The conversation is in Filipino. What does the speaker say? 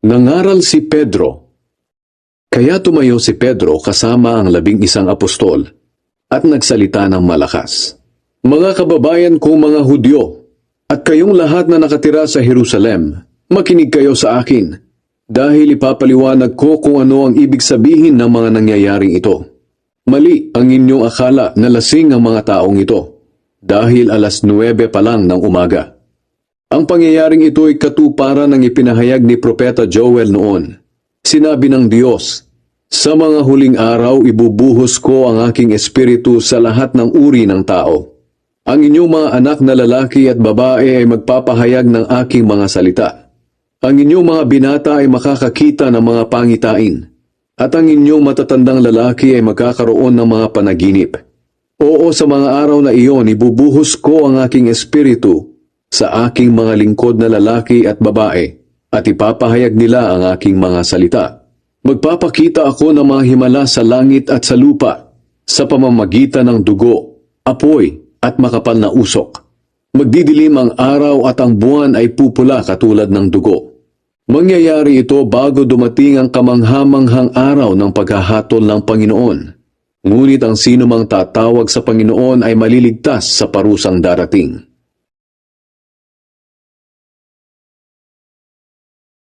Nangaral si Pedro. Kaya tumayo si Pedro kasama ang labing isang apostol at nagsalita ng malakas. Mga kababayan kong mga Hudyo, at kayong lahat na nakatira sa Jerusalem, makinig kayo sa akin, dahil ipapaliwanag ko kung ano ang ibig sabihin ng mga nangyayaring ito. Mali ang inyong akala na lasing ang mga taong ito, dahil alas 9 pa lang ng umaga. Ang pangyayaring ito ay katuparan ng ipinahayag ni Propeta Joel noon. Sinabi ng Diyos, Sa mga huling araw ibubuhos ko ang aking espiritu sa lahat ng uri ng tao. Ang inyong mga anak na lalaki at babae ay magpapahayag ng aking mga salita. Ang inyong mga binata ay makakakita ng mga pangitain. At ang inyong matatandang lalaki ay magkakaroon ng mga panaginip. Oo, sa mga araw na iyon, ibubuhos ko ang aking espiritu sa aking mga lingkod na lalaki at babae at ipapahayag nila ang aking mga salita. Magpapakita ako ng mga himala sa langit at sa lupa sa pamamagitan ng dugo, apoy at makapal na usok. Magdidilim ang araw at ang buwan ay pupula katulad ng dugo. Mangyayari ito bago dumating ang kamanghamanghang araw ng paghahatol ng Panginoon. Ngunit ang sino mang tatawag sa Panginoon ay maliligtas sa parusang darating.